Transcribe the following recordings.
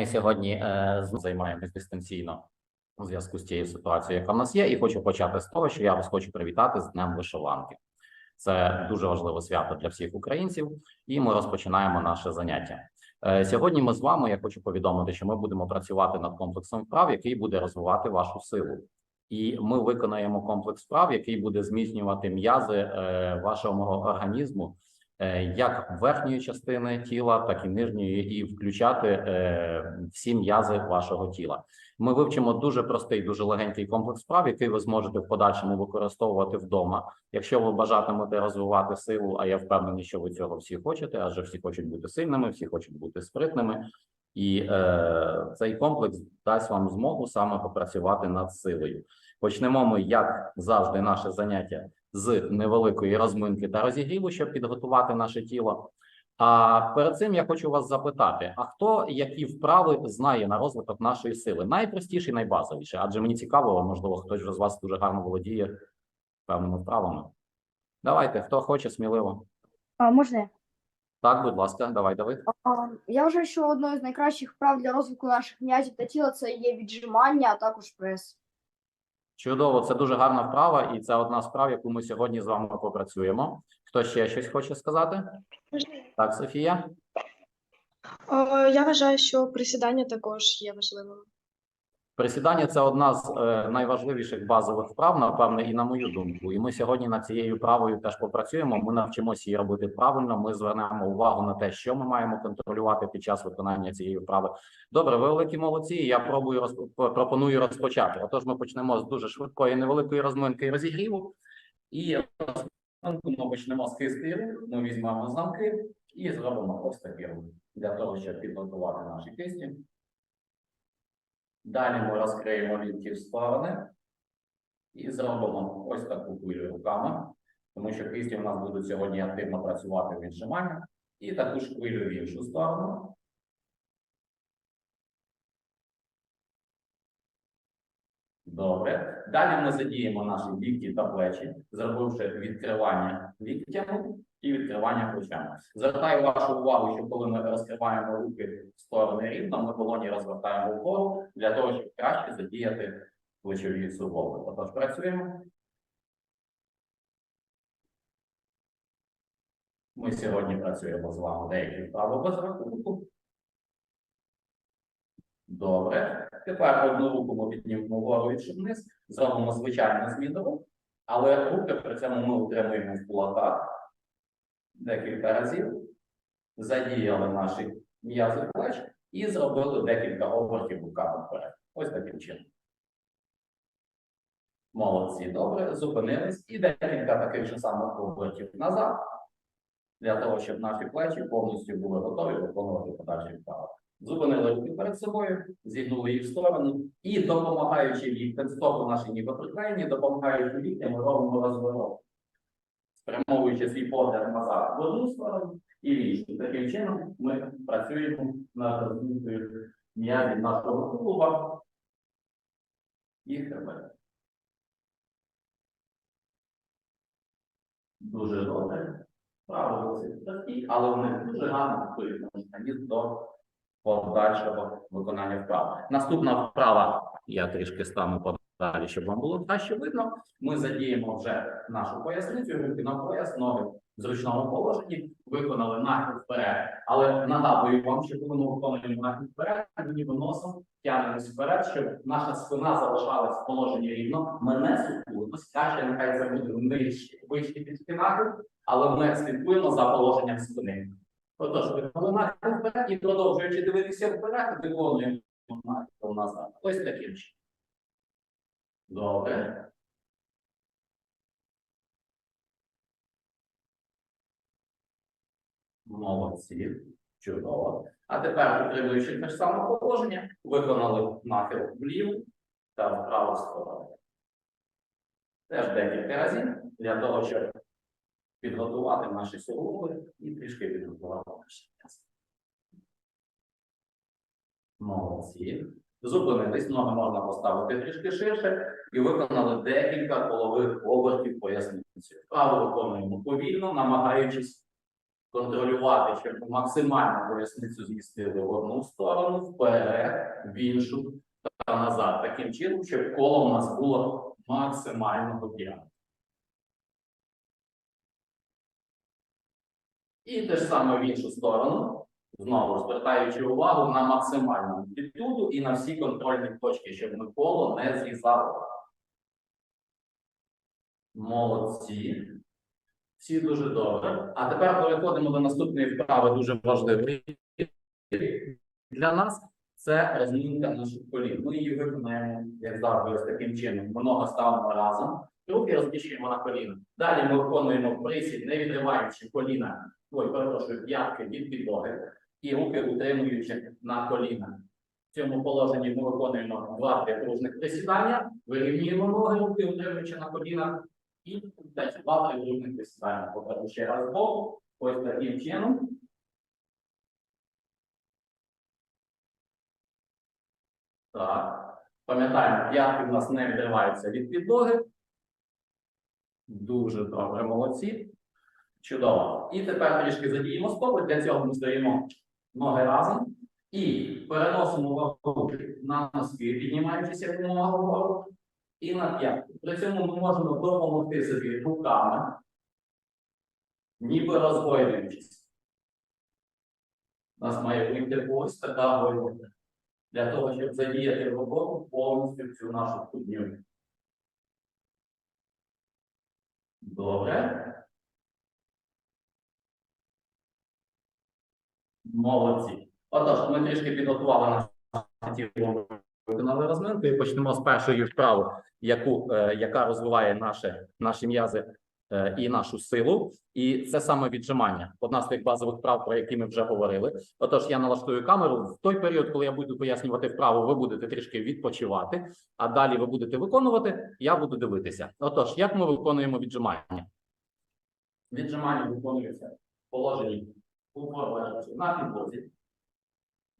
Ми сьогодні е, займаємось дистанційно у зв'язку з тією ситуацією, яка в нас є, і хочу почати з того, що я вас хочу привітати з Днем Вишиванки. Це дуже важливе свято для всіх українців, і ми розпочинаємо наше заняття. Е, Сьогодні ми з вами. Я хочу повідомити, що ми будемо працювати над комплексом вправ, який буде розвивати вашу силу. І ми виконаємо комплекс вправ, який буде зміцнювати м'язи е, вашого організму, як верхньої частини тіла, так і нижньої, і включати е, всі м'язи вашого тіла. Ми вивчимо дуже простий, дуже легенький комплекс вправ, який ви зможете в подальшому використовувати вдома. Якщо ви бажатимете розвивати силу, а я впевнений, що ви цього всі хочете, адже всі хочуть бути сильними, всі хочуть бути спритними. І е, цей комплекс дасть вам змогу саме попрацювати над силою. Почнемо ми, як завжди, наше заняття з невеликої розминки та розігріву, щоб підготувати наше тіло. А перед цим я хочу вас запитати: а хто які вправи знає на розвиток нашої сили? Найпростіше і найбазовіше, адже мені цікаво, можливо, хтось з вас дуже гарно володіє певними вправами. Давайте, хто хоче, сміливо. А, можна? Так, будь ласка, давай, Давид. А, я вважаю, що одною з найкращих вправ для розвитку наших м'язів та тіла це є віджимання, а також прес. Чудово, це дуже гарна вправа, і це одна з яку ми сьогодні з вами попрацюємо. Хто ще щось хоче сказати? Так, Софія. О, Я вважаю, що присідання також є важливим. Присідання це одна з е, найважливіших базових вправ, напевне, і на мою думку. І ми сьогодні над цією вправою теж попрацюємо. Ми навчимося її робити правильно. Ми звернемо увагу на те, що ми маємо контролювати під час виконання цієї вправи. Добре, ви великі молодці. Я пробую розп- пропоную розпочати. Отож, ми почнемо з дуже швидкої невеликої розминки і розігріву. І ми почнемо з кисти рук. Ми візьмемо замки і зробимо ось такі для того, щоб підготувати наші кисті. Далі ми розкриємо лікті в сторони і зробимо ось таку кулю руками, тому що кисті у нас будуть сьогодні активно працювати в віджиманнях. І таку ж хвилю в іншу сторону. Добре. Далі ми задіємо наші лікті та плечі, зробивши відкривання ліктями і відкривання плечами. Звертаю вашу увагу, що коли ми розкриваємо руки в сторони рівно, ми долоні розвертаємо вгору для того, щоб краще задіяти плечові суглоби. Отож, працюємо. Ми сьогодні працюємо з вами деякі вправи без рахунку. Добре. Тепер одну руку ми піднімемо вгору і вниз, зробимо звичайну зміну але руки при цьому ми утримуємо в кулаках декілька разів, задіяли наші м'язи плеч і зробили декілька обертів руками вперед. Ось таким чином. Молодці, добре, зупинились і декілька таких же самих обертів назад, для того, щоб наші плечі повністю були готові виконувати подальші вправи. Зупинили руки перед собою, зігнули їх в сторону і, допомагаючи ліктем, стопи наші ніби приклеєні, допомагаючи ліктям, ми робимо розворот, спрямовуючи свій погляд назад в одну сторону і в іншу. Таким чином ми працюємо над розвиткою м'язів нашого тулуба і хребет. Дуже добре. Правда, досить прості, але вони дуже гарно готують організм до подальшого виконання вправ. Наступна вправа, я трішки стану подалі, щоб вам було краще видно. Ми задіємо вже нашу поясницю, на пояс, ноги в зручному положенні, виконали нахил вперед. Але нагадую вам, що коли ми виконуємо нахил вперед, ми ніби носом тягнемось вперед, щоб наша спина залишалась в положенні рівно. Ми не сукуємось, краще нехай це буде нижче, вище під нахил, але ми слідкуємо за положенням спини. Отож, виконуємо нахил вперед і продовжуючи дивитися вперед, виконуємо нахил назад. Ось таким чином. Добре. Молодці. Чудово. А тепер, утримуючи те ж саме положення, виконали нахил вліву та в праву сторону. Теж декілька разів для того, щоб підготувати наші суглоби і трішки підготувати наші м'ясо. Молодці. Зупинились, ноги можна поставити трішки ширше і виконали декілька колових обертів поясниці. Право виконуємо повільно, намагаючись контролювати, щоб максимально поясницю змістили в одну сторону, вперед, в іншу та назад. Таким чином, щоб коло у нас було максимального діаметру. І те ж саме в іншу сторону, знову звертаючи увагу на максимальну амплітуду і на всі контрольні точки, щоб ми коло не зрізали. Молодці. Всі дуже добре. А тепер переходимо до наступної вправи, дуже важливої для нас. Це розмінка наших колін. Ми її виконаємо, як завжди, ось таким чином. Много ставимо разом, руки розміщуємо на коліна. Далі ми виконуємо присід, не відриваючи коліна, ой, перепрошую, п'ятки від підлоги і руки утримуючи на колінах. В цьому положенні ми виконуємо два трикружних присідання, вирівнюємо ноги, руки утримуючи на колінах, і два трикружних присідання. Покажу ще раз збоку. Ось таким чином. Так. Пам'ятаємо, п'ятки в нас не відриваються від підлоги. Дуже добре, молодці. Чудово. І тепер трішки задіємо стопи. Для цього ми стоїмо ноги разом і переносимо вагу на носки, піднімаючись якомога вгору, і на п'ятки. При цьому ми можемо допомогти собі руками, ніби розгойдуючись. У нас має вийти ось така гойдовка. Для того, щоб задіяти роботу повністю цю нашу ступню. Добре. Молодці. Отож, ми трішки підготували наше тіло, виконали розминку і почнемо з першої вправи, яку, е, яка розвиває наше, наші м'язи е, і нашу силу. І це саме віджимання. Одна з тих базових вправ, про які ми вже говорили. Отож, я налаштую камеру. В той період, коли я буду пояснювати вправу, ви будете трішки відпочивати, а далі ви будете виконувати, я буду дивитися. Отож, як ми виконуємо віджимання? Віджимання виконується в положенні у на підлозі.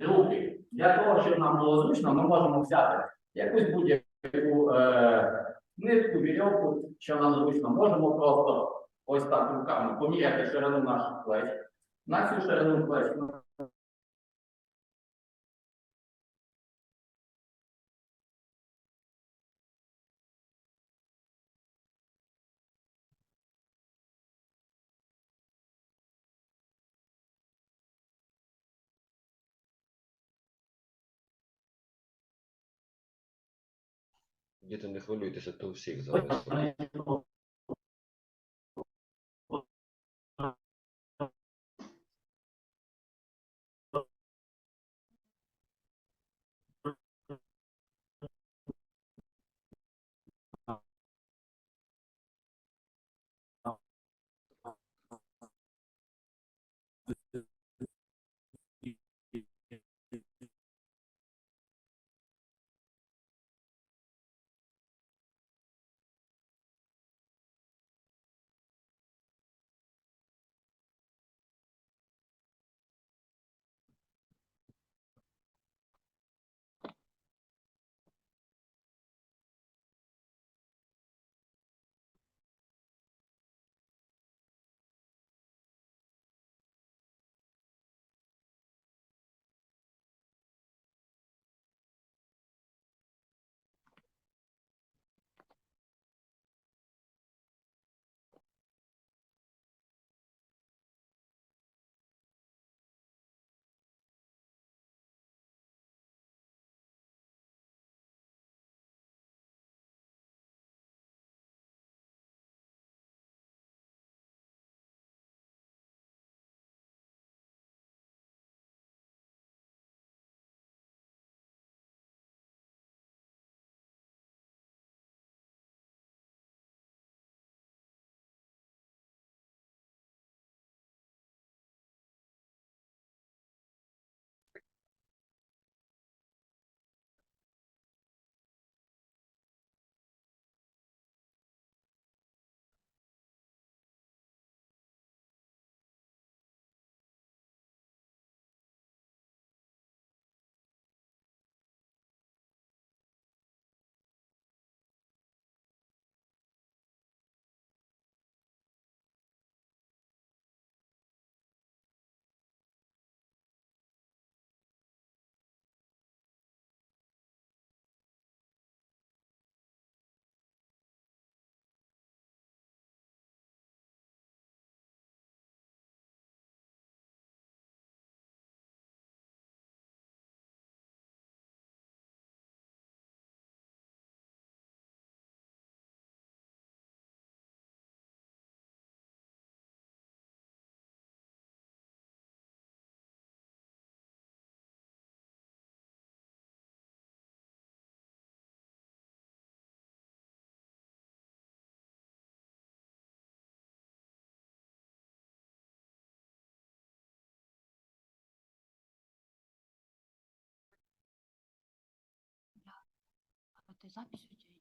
Руки. Для того, щоб нам було зручно, ми можемо взяти якусь будь-яку е, нитку, вірьовку, що нам зручно. Можемо просто ось так руками поміряти ширину наших плеч. На цю ширину плеч Діти, не хвилюйтеся, то у всіх зараз. Запись у тебя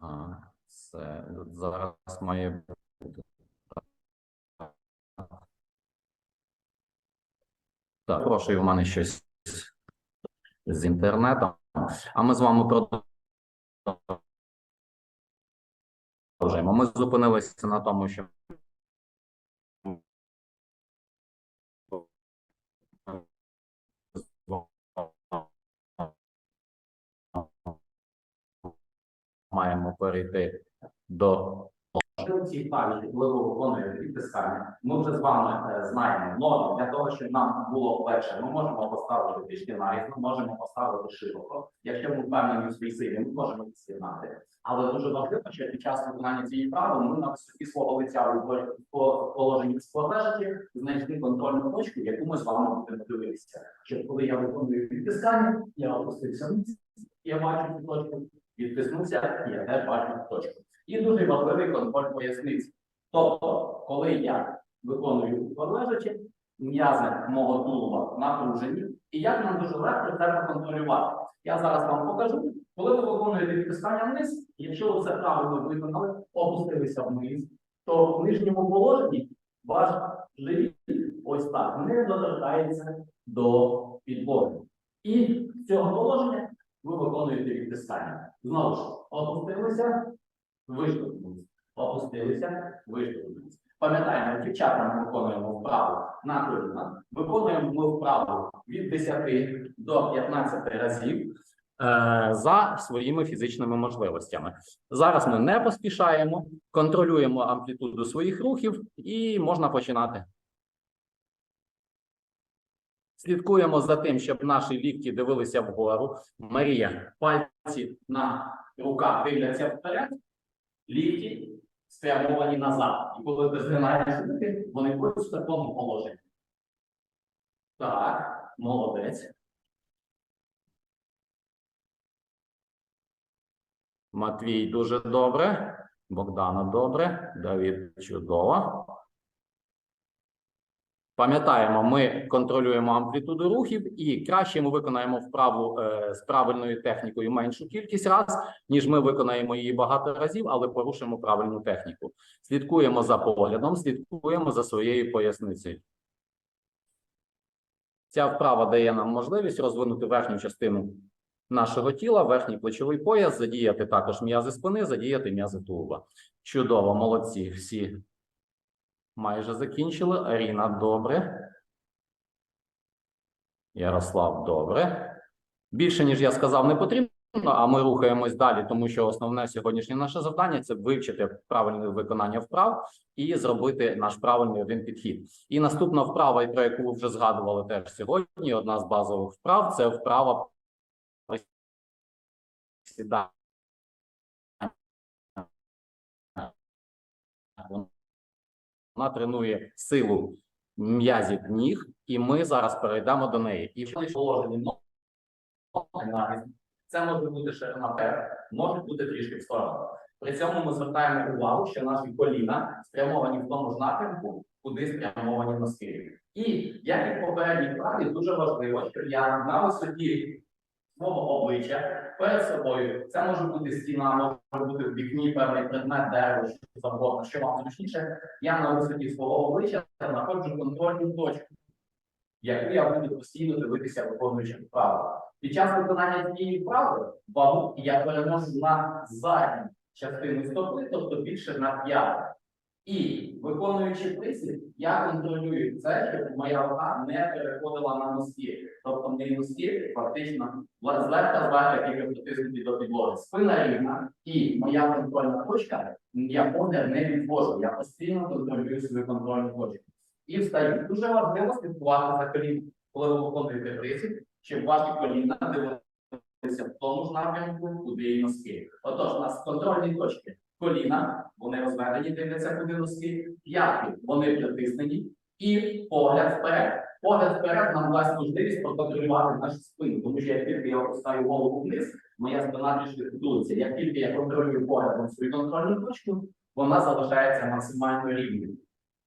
Ага, це зараз має бути. Так, прошу, в мене щось з інтернетом. А ми з вами продовжуємо. Ми зупинилися на тому, що маємо перейти до ці пам'яті, коли ви виконуєте відтискання, ми вже з вами е, знаємо норми для того, щоб нам було легше. Ми можемо поставити трішки нарізно, можемо поставити широко. Якщо ми впевнені у своїй силі, ми можемо з'єднати. Але дуже важливо, що під час виконання цієї вправи ми на висоті свого лиця у положенні спорежиті знайшли контрольну точку, яку ми з вами будемо дивитися. Щоб коли я виконую відтискання, я опустився вниз, я бачу цю точку, відтиснувся, і теж бачу точку. І дуже важливий контроль поясниці. Тобто, коли я виконую лежачи, м'язи мого тулуба напружені, і як нам дуже легко це проконтролювати. Я зараз вам покажу, коли ви виконуєте відтискання вниз, якщо ви це правильно виконали, опустилися вниз, то в нижньому положенні ваш живіт ось так не доторкається до підлоги. І з цього положення ви виконуєте відтискання. Знову ж, опустилися, виштовхнулися. Опустилися, виштовхнулися. Пам'ятаємо, дівчата ми виконуємо вправу на колінах. Виконуємо ми вправу від 10 до 15 разів е, за своїми фізичними можливостями. Зараз ми не поспішаємо, контролюємо амплітуду своїх рухів і можна починати. Слідкуємо за тим, щоб наші лікті дивилися вгору. Марія, пальці на руках дивляться вперед, лікті спрямовані назад. І коли ти згинаєш руки, вони будуть в такому положенні. Так, молодець. Матвій дуже добре. Богдана добре. Давід чудово. Пам'ятаємо, ми контролюємо амплітуду рухів і краще ми виконаємо вправу е, з правильною технікою меншу кількість раз, ніж ми виконаємо її багато разів, але порушимо правильну техніку. Слідкуємо за поглядом, слідкуємо за своєю поясницею. Ця вправа дає нам можливість розвинути верхню частину нашого тіла, верхній плечовий пояс, задіяти також м'язи спини, задіяти м'язи тулуба. Чудово, молодці всі. Майже закінчили. Аріна, добре. Ярослав, добре. Більше, ніж я сказав, не потрібно, а ми рухаємось далі, тому що основне сьогоднішнє наше завдання це вивчити правильне виконання вправ і зробити наш правильний один підхід. І наступна вправа, про яку ви вже згадували теж сьогодні, одна з базових вправ це вправа присідання. Вона тренує силу м'язів ніг, і ми зараз перейдемо до неї. І в положенні навіть. Це може бути ширина перед, може бути трішки в сторону. При цьому ми звертаємо увагу, що наші коліна спрямовані в тому ж напрямку, куди спрямовані носки. І як і в попередній вправі, дуже важливо, що я на висоті свого обличчя перед собою. Це може бути стіна, може бути в вікні певний предмет дерева, що завгодно, що вам зручніше. Я на висоті свого обличчя знаходжу контрольну точку, яку я буду постійно дивитися, виконуючи вправу. Під час виконання цієї вправи вагу я переношу на задню частину стопи, тобто більше на п'яту. І виконуючи присід, я контролюю це, щоб моя вага не переходила на носки. Тобто мої носки фактично зверха зверха тільки притиснуті до підлоги. Спина рівна і моя контрольна точка, я погляд не відвожу. Я постійно контролюю свою контрольну точку. І встаю. Дуже важливо слідкувати за коліном, коли ви виконуєте присід, щоб ваші коліна дивилися в тому ж напрямку, куди і носки. Отож, у нас контрольні точки. Коліна, вони розведені, дивляться, куди носки, п'ятки, вони притиснені, і погляд вперед. Погляд вперед нам дасть можливість проконтролювати нашу спину, тому що як тільки я опускаю голову вниз, моя спина трішки худується. Як тільки я контролюю поглядом свою контрольну точку, вона залишається максимально рівною.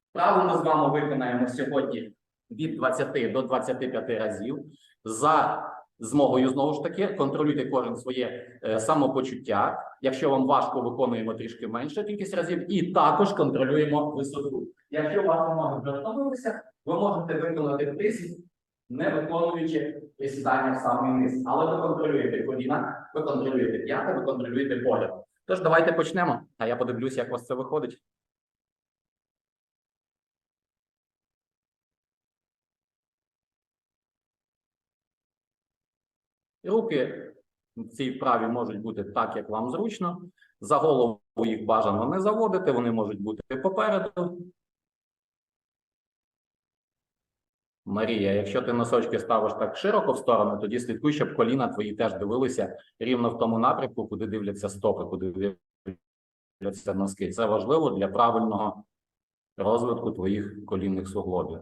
Вправу ми з вами виконаємо сьогодні від 20 до 25 разів. За змогою знову ж таки контролюйте кожен своє е, самопочуття. Якщо вам важко, виконуємо трішки менше кількість разів, і також контролюємо висоту. Якщо ваші ноги вже ви можете виконати присід, не виконуючи присідання в самий низ. Але ви контролюєте коліна, ви контролюєте п'яти, ви контролюєте погляд. Тож давайте почнемо. А я подивлюсь, як у вас це виходить. Руки в цій вправі можуть бути так, як вам зручно. За голову їх бажано не заводити, вони можуть бути попереду. Марія, якщо ти носочки ставиш так широко в сторону, тоді слідкуй, щоб коліна твої теж дивилися рівно в тому напрямку, куди дивляться стопи, куди дивляться носки. Це важливо для правильного розвитку твоїх колінних суглобів.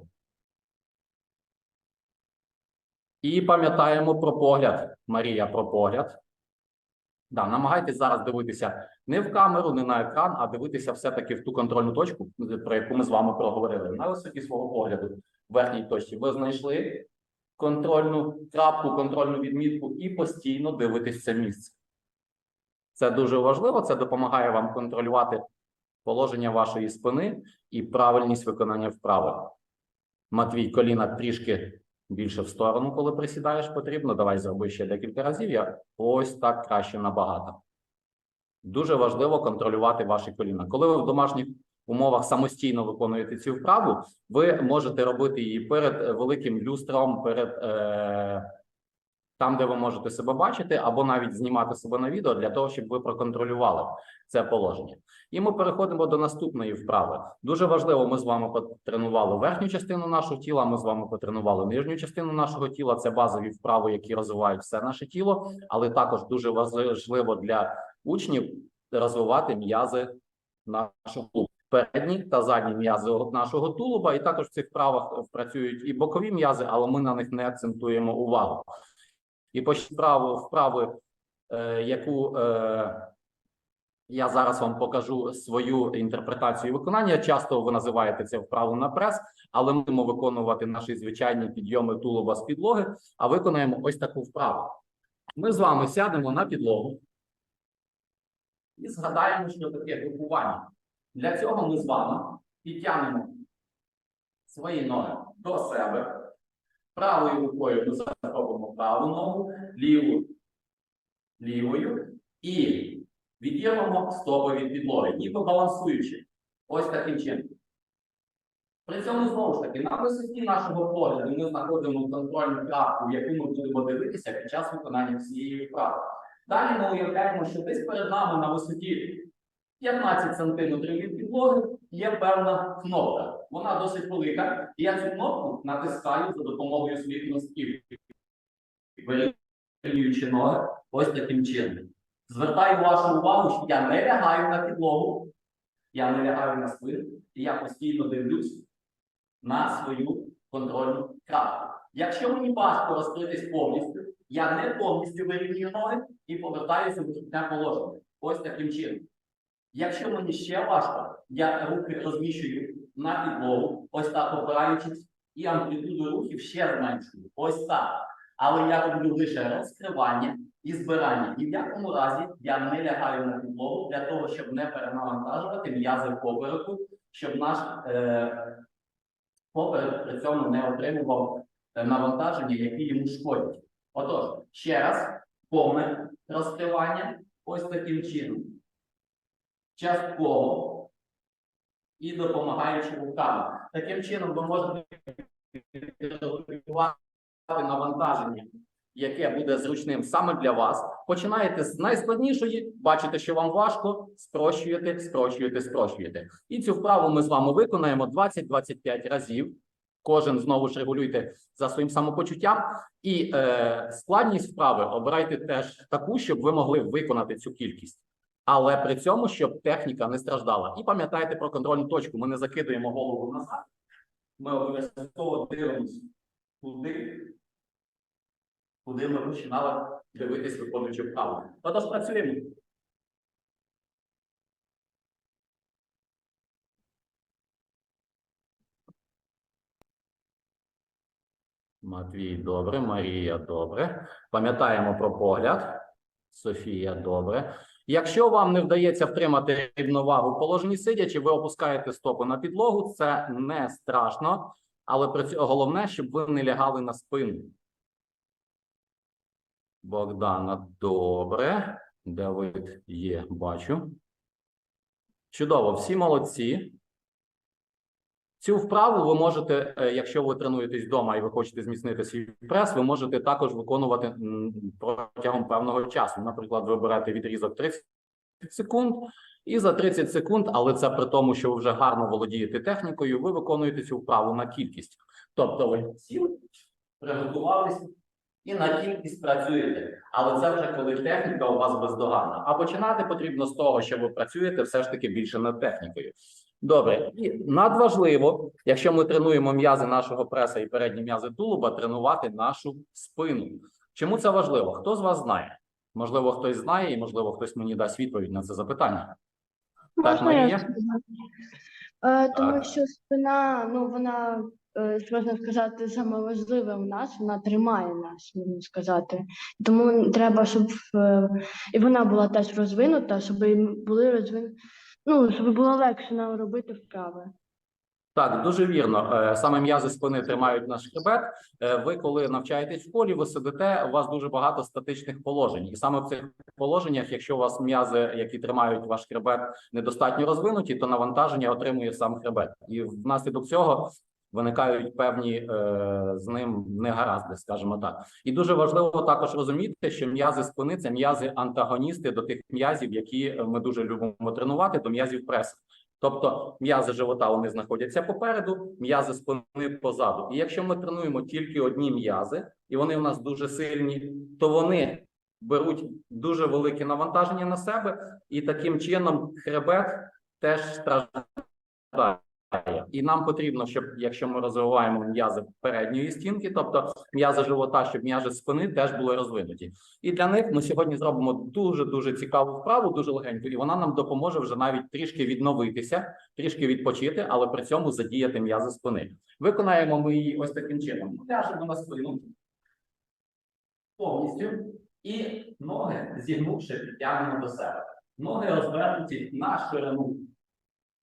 І пам'ятаємо про погляд. Марія, про погляд. Да, намагайтесь зараз дивитися не в камеру, не на екран, а дивитися все-таки в ту контрольну точку, про яку ми з вами проговорили. На висоті свого погляду в верхній точці. Ви знайшли контрольну крапку, контрольну відмітку і постійно дивитесь це місце. Це дуже важливо, це допомагає вам контролювати положення вашої спини і правильність виконання вправи. Матвій, коліна трішки більше в сторону, коли присідаєш, потрібно. Давай зроби ще декілька разів. Я ось так краще набагато. Дуже важливо контролювати ваші коліна. Коли ви в домашніх умовах самостійно виконуєте цю вправу, ви можете робити її перед е, великим люстром, перед е, там, де ви можете себе бачити, або навіть знімати себе на відео для того, щоб ви проконтролювали це положення. І ми переходимо до наступної вправи. Дуже важливо, ми з вами потренували верхню частину нашого тіла. Ми з вами потренували нижню частину нашого тіла. Це базові вправи, які розвивають все наше тіло, але також дуже важливо для учнів розвивати м'язи нашого тулуба. Передні та задні м'язи нашого тулуба, і також в цих вправах працюють і бокові м'язи, але ми на них не акцентуємо увагу. І по вправу, вправи, е, яку е, я зараз вам покажу свою інтерпретацію виконання. Часто ви називаєте це вправу на прес, але ми будемо виконувати наші звичайні підйоми тулуба з підлоги, а виконаємо ось таку вправу. Ми з вами сядемо на підлогу і згадаємо, що таке групування. Для цього ми з вами підтягнемо свої ноги до себе. Правою рукою ми зробимо праву ногу, ліву лівою і відірвемо стопи від підлоги, ніби балансуючи. Ось таким чином. При цьому знову ж таки на висоті нашого погляду ми знаходимо контрольну крапку, в яку ми будемо дивитися під час виконання цієї вправи. Далі ми уявляємо, що десь перед нами на висоті 15 см від підлоги є певна кнопка. Вона досить велика, і я цю кнопку натискаю за допомогою своїх носків, вирівнюючи ноги ось таким чином. Звертаю вашу увагу, що я не лягаю на підлогу, я не лягаю на спину, і я постійно дивлюсь на свою контрольну крапку. Якщо мені важко розкритись повністю, я не повністю вирівнюю ноги і повертаюся в вихідне положення. Ось таким чином. Якщо мені ще важко, я руки розміщую на підлогу, ось так опираючись, і амплітуду рухів ще зменшую. Ось так. Але я роблю лише розкривання і збирання. І в якому разі я не лягаю на підлогу для того, щоб не перенавантажувати м'язи попереку, щоб наш е, поперек при цьому не отримував е, навантаження, які йому шкодять. Отож, ще раз, повне розкривання ось таким чином. Частково і допомагаючи руками. Таким чином ви можете навантаження, яке буде зручним саме для вас. Починаєте з найскладнішої, бачите, що вам важко, спрощуєте, спрощуєте, спрощуєте. І цю вправу ми з вами виконаємо 20-25 разів. Кожен знову ж регулюйте за своїм самопочуттям. І е, складність вправи обирайте теж таку, щоб ви могли виконати цю кількість. Але при цьому, щоб техніка не страждала. І пам'ятайте про контрольну точку. Ми не закидаємо голову назад. Ми обов'язково дивимося туди, куди ми починали дивитись, виконуючи вправу. Отож, працюємо. Матвій, добре, Марія, добре. Пам'ятаємо про погляд. Софія, добре. Якщо вам не вдається втримати рівновагу в положенні сидячи, ви опускаєте стопу на підлогу. Це не страшно, але головне, щоб ви не лягали на спину. Богдана, добре. Давид є, бачу. Чудово, всі молодці. Цю вправу ви можете, е, якщо ви тренуєтесь вдома і ви хочете зміцнити свій прес, ви можете також виконувати протягом певного часу. Наприклад, ви берете відрізок 30 секунд, і за 30 секунд, але це при тому, що ви вже гарно володієте технікою, ви виконуєте цю вправу на кількість. Тобто ви сіли, приготувалися і на кількість працюєте. Але це вже коли техніка у вас бездоганна. А починати потрібно з того, що ви працюєте все ж таки більше над технікою. Добре, і надважливо, якщо ми тренуємо м'язи нашого преса і передні м'язи тулуба, тренувати нашу спину. Чому це важливо? Хто з вас знає? Можливо, хтось знає, і можливо, хтось мені дасть відповідь на це запитання. Так, Марія? Е, Тому Так. що спина, ну вона, е, можна сказати, саме важливе у нас, вона тримає нас, можна сказати. Тому треба, щоб е, і вона була теж розвинута, щоб і були розвин... ну, щоб було легше нам робити вправи. Так, дуже вірно. Е, Саме м'язи спини тримають наш хребет. Е, Ви, коли навчаєтесь в школі, ви сидите, у вас дуже багато статичних положень. І саме в цих положеннях, якщо у вас м'язи, які тримають ваш хребет, недостатньо розвинуті, то навантаження отримує сам хребет. І внаслідок цього виникають певні е, з ним негаразди, скажімо так. І дуже важливо також розуміти, що м'язи спини це м'язи антагоністи до тих м'язів, які ми дуже любимо тренувати, до м'язів пресу. Тобто м'язи живота вони знаходяться попереду, м'язи спини позаду. І якщо ми тренуємо тільки одні м'язи, і вони у нас дуже сильні, то вони беруть дуже велике навантаження на себе, і таким чином хребет теж страждає. І нам потрібно, щоб якщо ми розвиваємо м'язи передньої стінки, тобто м'язи живота, щоб м'язи спини теж були розвинуті. І для них ми сьогодні зробимо дуже дуже цікаву вправу, дуже легеньку, і вона нам допоможе вже навіть трішки відновитися, трішки відпочити, але при цьому задіяти м'язи спини. Виконаємо ми її ось таким чином. Ляжемо на спину повністю і ноги зігнувши, підтягнемо до себе. Ноги розвернуті на ширину,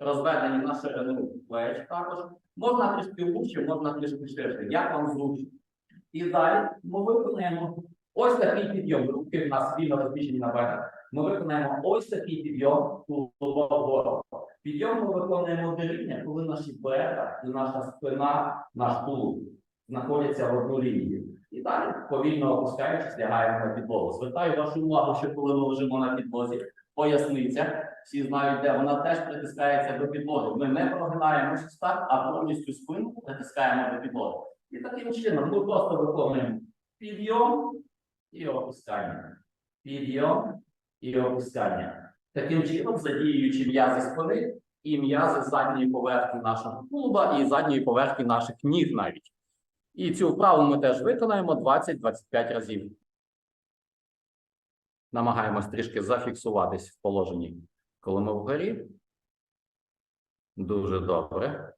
розведені на ширину плеч також. Можна трішки вужче, можна трішки ширше. Як вам зручно? І далі ми виконаємо ось такий підйом. Руки в нас вільно розміщені на наперед. Ми виконаємо ось такий підйом вгору. Підйом ми виконуємо до коли наші бедра і наша спина, наш тулуб знаходяться в одну лінію. І далі, повільно опускаючись, лягаємо на підлогу. Звертаю вашу увагу, що коли ми лежимо на підлозі, поясниця, всі знають, де вона теж притискається до підлоги. Ми не прогинаємося так, а повністю спину притискаємо до підлоги. І таким чином ми просто виконуємо підйом і опускання. Підйом і опускання. Таким чином, задіюючи м'язи спини і м'язи задньої поверхні нашого тулуба і задньої поверхні наших ніг навіть. І цю вправу ми теж виконаємо 20-25 разів. Намагаємось трішки зафіксуватись в положенні, коли ми вгорі. Дуже добре.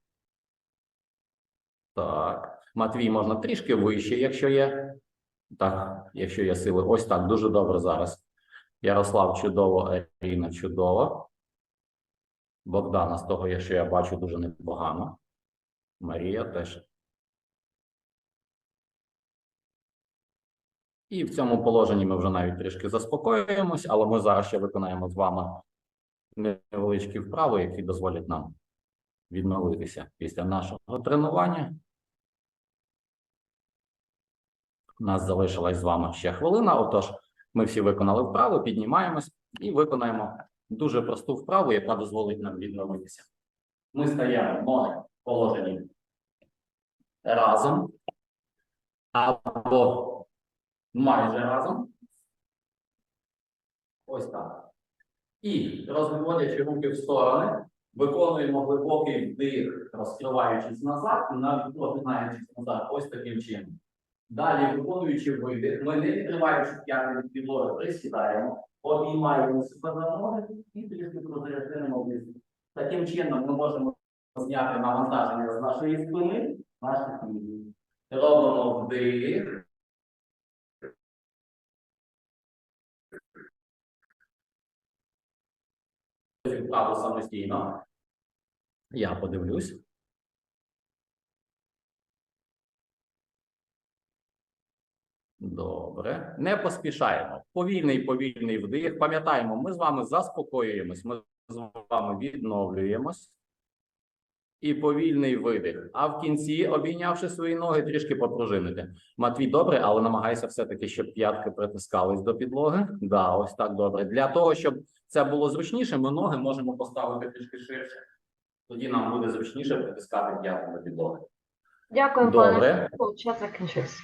Так. Матвій можна трішки вище, якщо є. Так, якщо є сили. Ось так, дуже добре зараз. Ярослав чудово, Аріна чудово. Богдана, з того, що я бачу, дуже непогано. Марія теж. І в цьому положенні ми вже навіть трішки заспокоюємось, але ми зараз ще виконаємо з вами невеличкі вправи, які дозволять нам відновитися після нашого тренування. У нас залишилась з вами ще хвилина. Отож, ми всі виконали вправи, піднімаємось і виконаємо дуже просту вправу, яка дозволить нам відновитися. Ми стаємо ноги в положенні разом або майже разом. Ось так. І розводячи руки в сторони, виконуємо глибокий вдих, розкриваючись назад, прогинаючись назад, ось таким чином. Далі, виконуючи видих, ми не відкриваючи п'яти від підлоги, присідаємо, обіймаємо себе за ноги і трішки розрядимо вниз. Таким чином ми можемо зняти навантаження з нашої спини, наших ніг. Робимо вдих. Вправу самостійно. Я подивлюсь. Добре. Не поспішаємо. Повільний, повільний вдих. Пам'ятаємо, ми з вами заспокоюємось, ми з вами відновлюємось. І повільний видих. А в кінці, обійнявши свої ноги, трішки попружинити. Матвій, добре, але намагайся все-таки, щоб п'ятки притискались до підлоги. Да, ось так добре. Для того, щоб це було зручніше, ми ноги можемо поставити трішки ширше. Тоді нам буде зручніше притискати п'ятки до підлоги. Дякую, Добре. пане. Час закінчився.